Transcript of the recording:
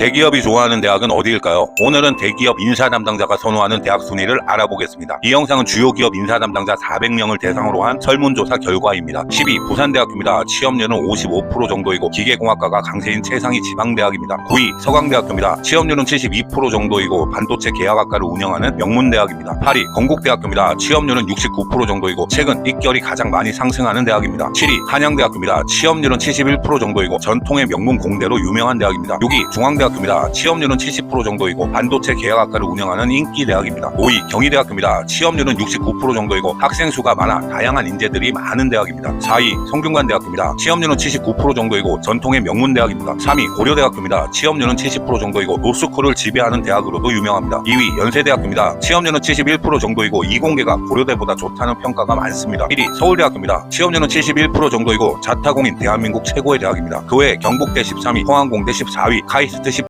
대기업이 좋아하는 대학은 어디일까요? 오늘은 대기업 인사 담당자가 선호하는 대학 순위를 알아보겠습니다. 이 영상은 주요 기업 인사 담당자 400명을 대상으로 한 설문조사 결과입니다. 10위 부산대학교입니다. 취업률은 55% 정도이고 기계공학과가 강세인 최상위 지방대학입니다. 9위 서강대학교입니다. 취업률은 72% 정도이고 반도체 계약학과를 운영하는 명문대학입니다. 8위 건국대학교입니다. 취업률은 69% 정도이고 최근 입결이 가장 많이 상승하는 대학입니다. 7위 한양대학교입니다. 취업률은 71% 정도이고 전통의 명문 공대로 유명한 대학입니다. 6위 중앙대학 교입니다. 취업률은 70% 정도이고 반도체 계약학과를 운영하는 인기 대학입니다. 5위 경희대학교입니다. 취업률은 69% 정도이고 학생 수가 많아 다양한 인재들이 많은 대학입니다. 4위 성균관대학교입니다. 취업률은 79% 정도이고 전통의 명문 대학입니다. 3위 고려대학교입니다. 취업률은 70% 정도이고 노스쿨을 지배하는 대학으로도 유명합니다. 2위 연세대학교입니다. 취업률은 71% 정도이고 이공계가 고려대보다 좋다는 평가가 많습니다. 1위 서울대학교입니다. 취업률은 71% 정도이고 자타공인 대한민국 최고의 대학입니다. 그 외에 경북대 13위, 포항공대 14위, 카이스트